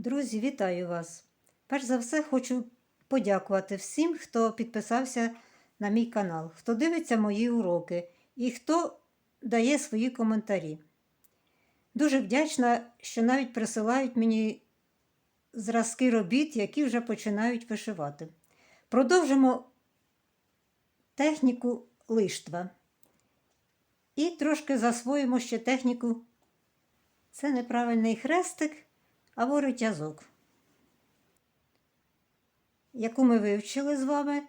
Друзі, вітаю вас! Перш за все, хочу подякувати всім, хто підписався на мій канал, хто дивиться мої уроки і хто дає свої коментарі. Дуже вдячна, що навіть присилають мені зразки робіт, які вже починають вишивати. Продовжимо техніку лиштва. І трошки засвоїмо ще техніку. Це неправильний хрестик або ритязок, яку ми вивчили з вами.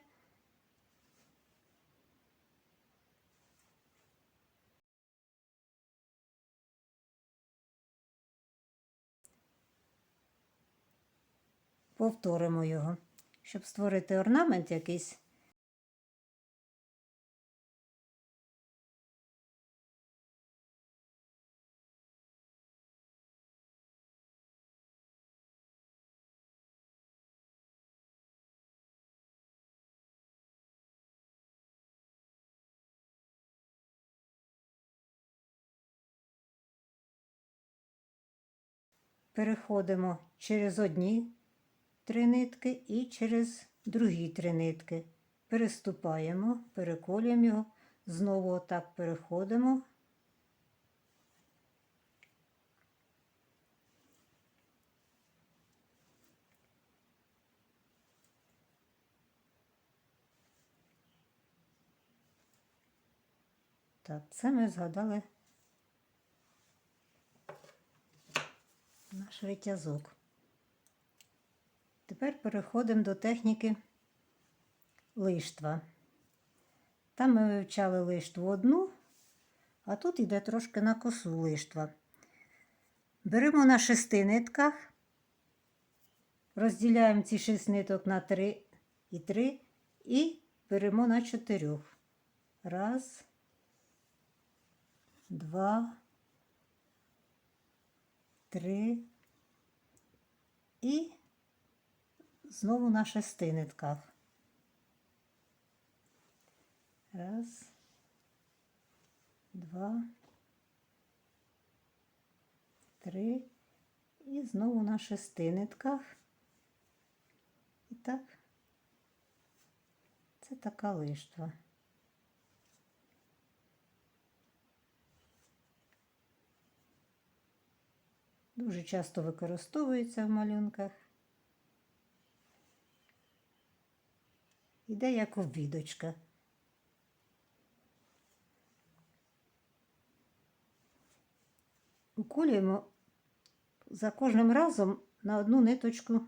Повторимо його, щоб створити орнамент якийсь. Переходимо через одні три нитки і через другі три нитки. Переступаємо, переколюємо його, знову отак переходимо. Так, це ми згадали наш витязок. Тепер переходимо до техніки лиштва. Там ми вивчали лиштву одну, а тут йде трошки на косу лиштва. Беремо на шести нитках, розділяємо ці шість ниток на три і три і беремо на чотирьох. Раз, два, три і знову на шести нитках. Раз, два, три і знову на шести нитках. І так, це така лиштва. Дуже часто використовується в малюнках. Іде як обвідочка. Уколюємо за кожним разом на одну ниточку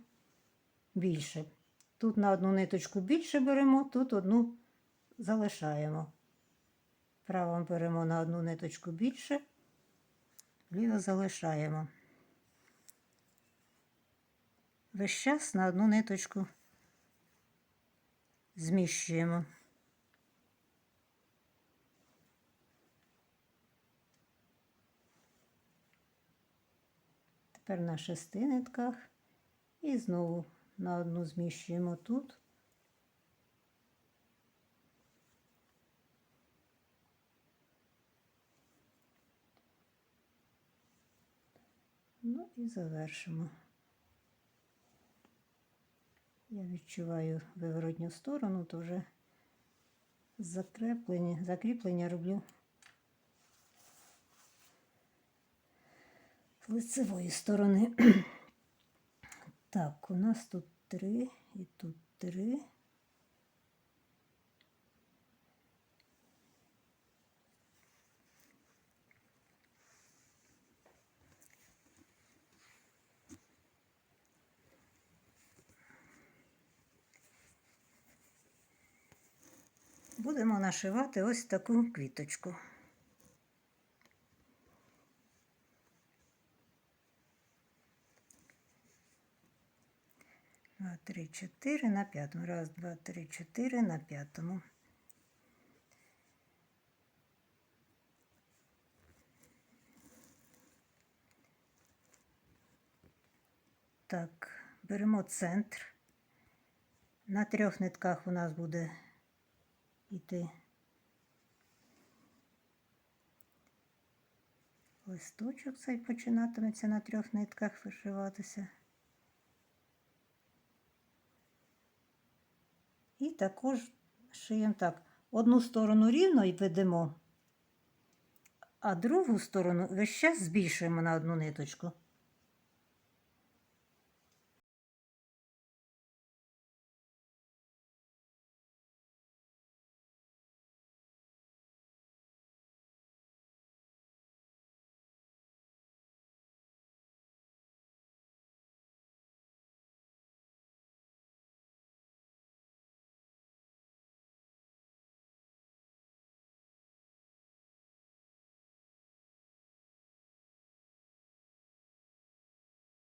більше. Тут на одну ниточку більше беремо, тут одну залишаємо. Правом беремо на одну ниточку більше, ліво залишаємо. Весь час на одну ниточку зміщуємо. Тепер на шести нитках і знову на одну зміщуємо тут. Ну і завершимо. Я відчуваю виворотню сторону, то вже закріплення, закріплення роблю з лицевої сторони. Так, у нас тут три і тут три. Будемо нашивати ось таку квіточку. Два, три, чотири на п'ятому. Раз, два, три, чотири на п'ятому. Так, беремо центр. На трьох нитках у нас буде іти листочок цей починатиметься на трьох нитках вишиватися. І також шиємо так. Одну сторону рівно і ведемо, а другу сторону весь час збільшуємо на одну ниточку.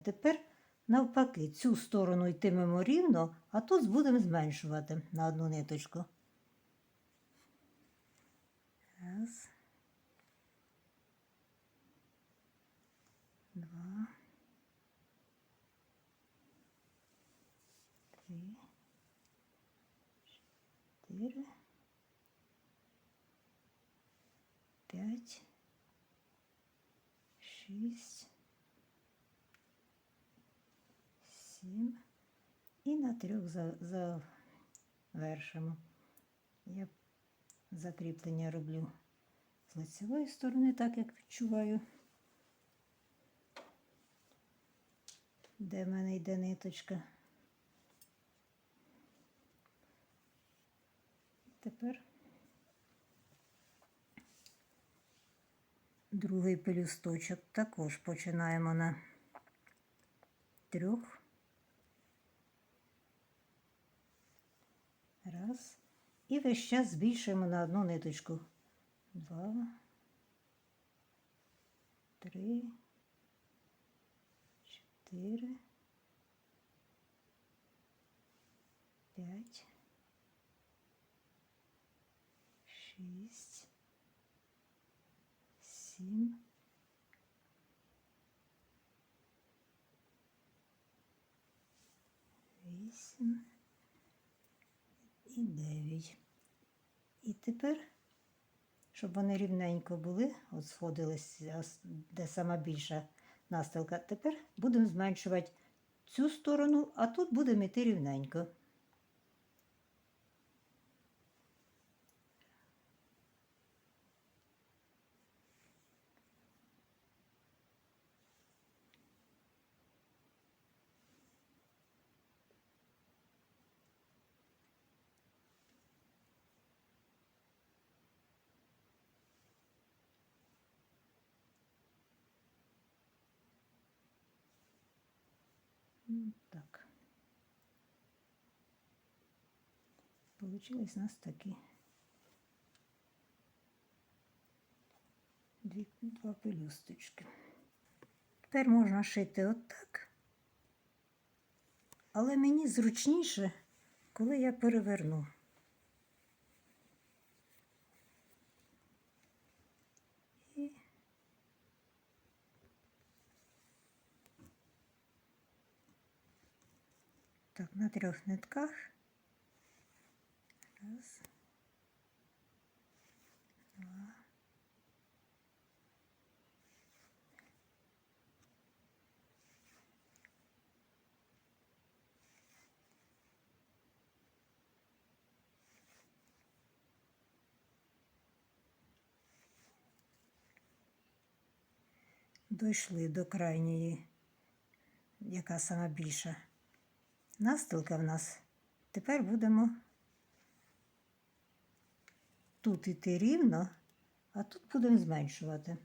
Тепер навпаки, цю сторону йтимемо рівно, а тут будемо зменшувати на одну ниточку. Раз. Два. Три. Чотири. П'ять. Шість. Сім і на трьох завершимо. Я закріплення роблю з лицевої сторони, так як відчуваю, де в мене йде ниточка. Тепер другий пелюсточок також починаємо на трьох. Раз. І весь час збільшуємо на одну ниточку. Два. Три. Чотири. П'ять. Шість. Сім. Вісім і 9. І тепер, щоб вони рівненько були, от сходилися, де сама більша настилка, тепер будемо зменшувати цю сторону, а тут будемо йти рівненько. Так. Получились у нас такі дві, два пелюсточки. Тепер можна шити отак. Але мені зручніше, коли я переверну. Так, на трьох нитках. Раз. Два. Дійшли до крайньої, яка сама більша настилка в нас. Тепер будемо тут іти рівно, а тут будемо зменшувати.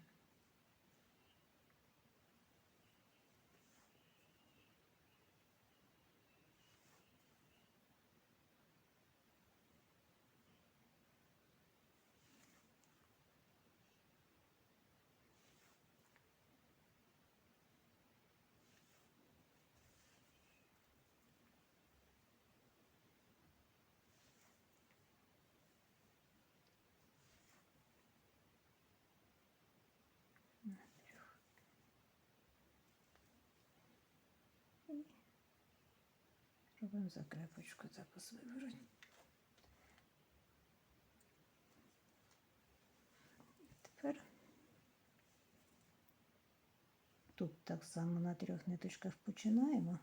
Робимо закрепочку запас вивороть. Тепер тут так само на трьох ниточках починаємо.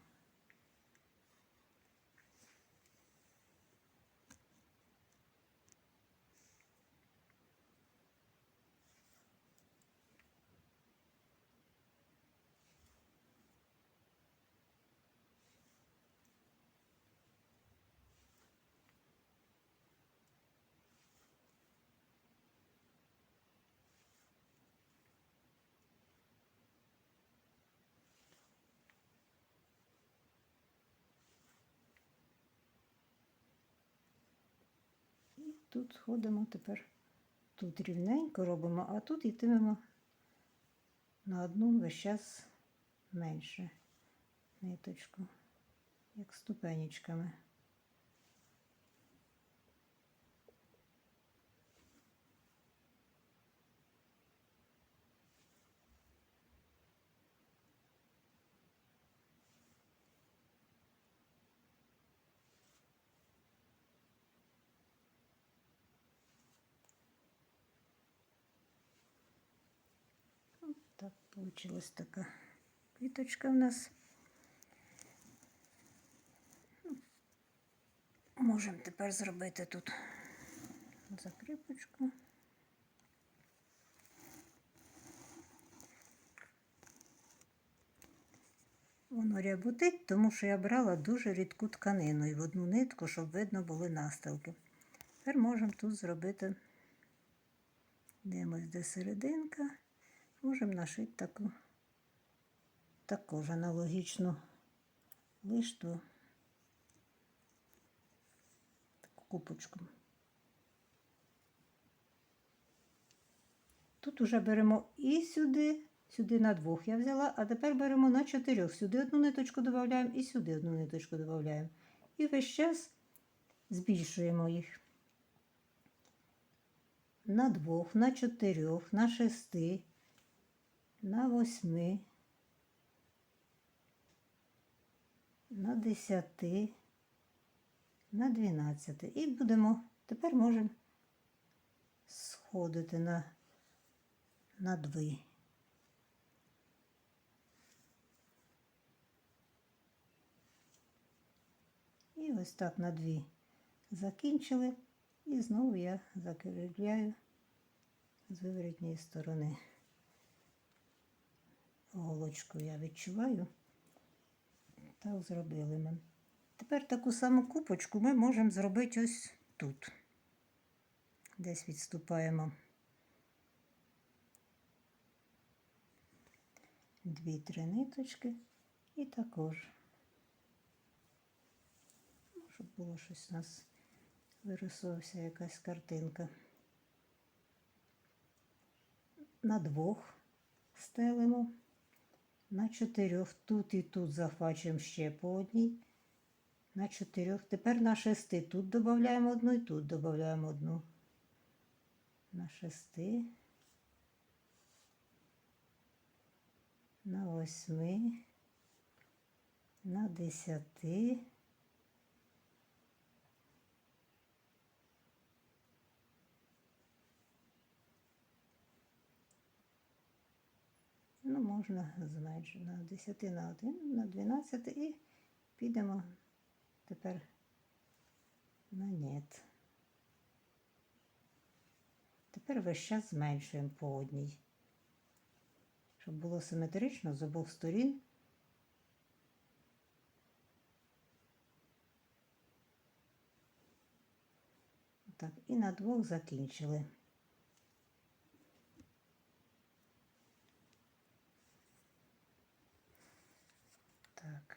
Тут ходимо тепер. Тут рівненько робимо, а тут йтимемо на одну весь час менше ниточку, як ступенечками. Так, получилась така квіточка в нас. Можемо тепер зробити тут закріпочку. Воно рябутить, тому що я брала дуже рідку тканину і в одну нитку, щоб видно були настилки. Тепер можемо тут зробити, дивимось, де серединка. Можемо нашити таку також аналогічну лишту, таку купочку. Тут уже беремо і сюди, сюди на двох я взяла, а тепер беремо на чотирьох. Сюди одну ниточку додаємо і сюди одну ниточку додаємо. І весь час збільшуємо їх. На двох, на чотирьох, на шести, на восьми, на десяти, на дванадцяти. І будемо, тепер можемо сходити на, на дві. І ось так на дві закінчили. І знову я закріпляю з виворітньої сторони. Голочку я відчуваю. Так зробили ми. Тепер таку саму купочку ми можемо зробити ось тут. Десь відступаємо дві-три ниточки і також, щоб було щось у нас вирисувався якась картинка. На двох стелимо, на чотирьох тут і тут захвачуємо ще по одній. На чотирьох. Тепер на шести. Тут додаємо одну і тут додаємо одну. На шести. На восьми. На десяти. Ну, можна зменшити на 10 на 1, на 12 і підемо тепер на нет. Тепер весь час зменшуємо по одній, щоб було симетрично з обох сторін. Так, і на двох закінчили. Так.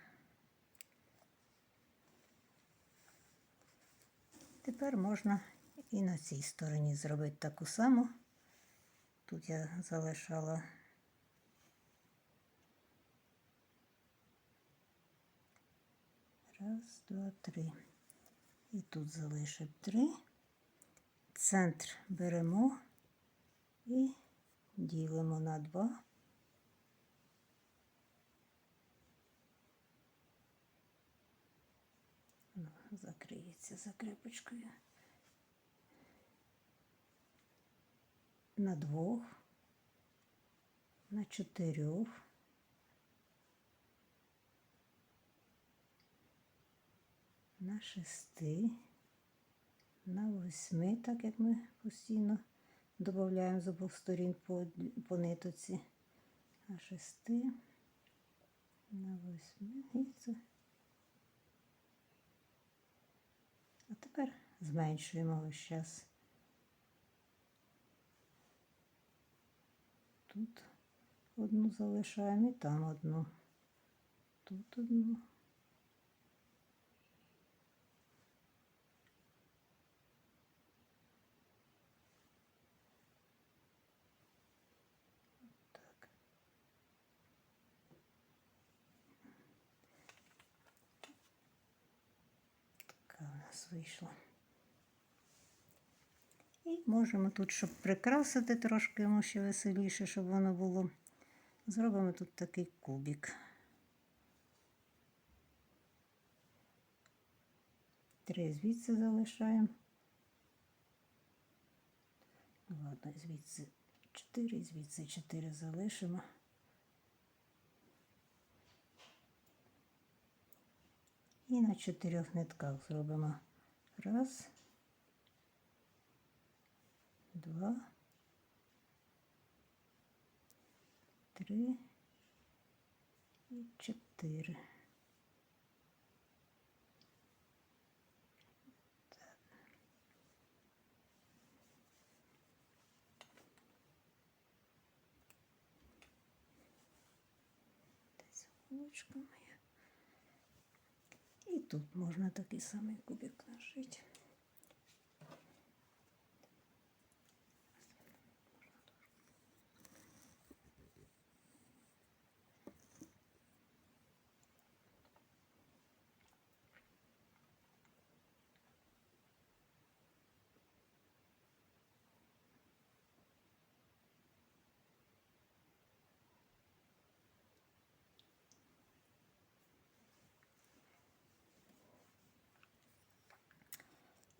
Тепер можна і на цій стороні зробити таку саму. Тут я залишала раз, два, три. І тут залишив три. Центр беремо і ділимо на два. Ну, закриється закрепочкою. На двох, на чотирьох, на шести, на восьми, так як ми постійно додаємо з обох сторін по, по нитоці, на шести, на восьми і це. А тепер зменшуємо ось час. Тут одну залишаємо і там одну. Тут одну. Нас вийшло. І можемо тут, щоб прикрасити трошки йому ще веселіше, щоб воно було. Зробимо тут такий кубик. Три звідси залишаємо. Ладно, звідси чотири, звідси чотири залишимо. І на чотирьох нитках зробимо раз, два, три і чотири. Десь голочка моя. І Тут можна такий самий кубик нашити.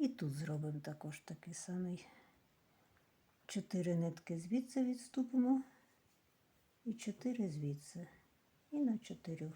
І тут зробимо також такий самий. 4 нитки звідси відступимо. І 4 звідси, і на 4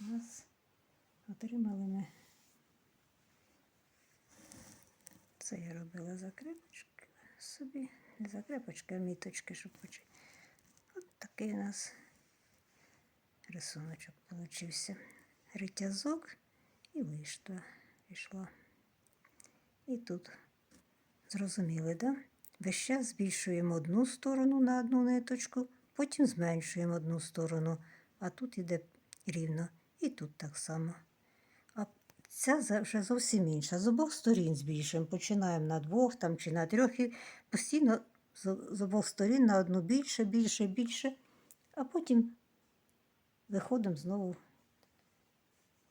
у нас отримали ми. Це я робила закрепочки собі. Не закрепочки, а міточки, щоб почати. От такий у нас рисуночок получився. Ритязок і вийшла. Пішла. І тут зрозуміли, да? Весь час збільшуємо одну сторону на одну ниточку, потім зменшуємо одну сторону, а тут іде рівно. І тут так само. А ця вже зовсім інша. З обох сторін збільшуємо. Починаємо на двох там, чи на трьох і постійно з, обох сторін на одну більше, більше, більше, а потім виходимо знову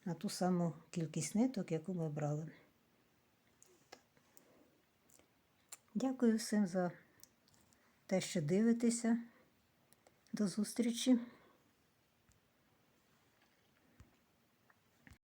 на ту саму кількість ниток, яку ми брали. Дякую всім за те, що дивитеся. До зустрічі!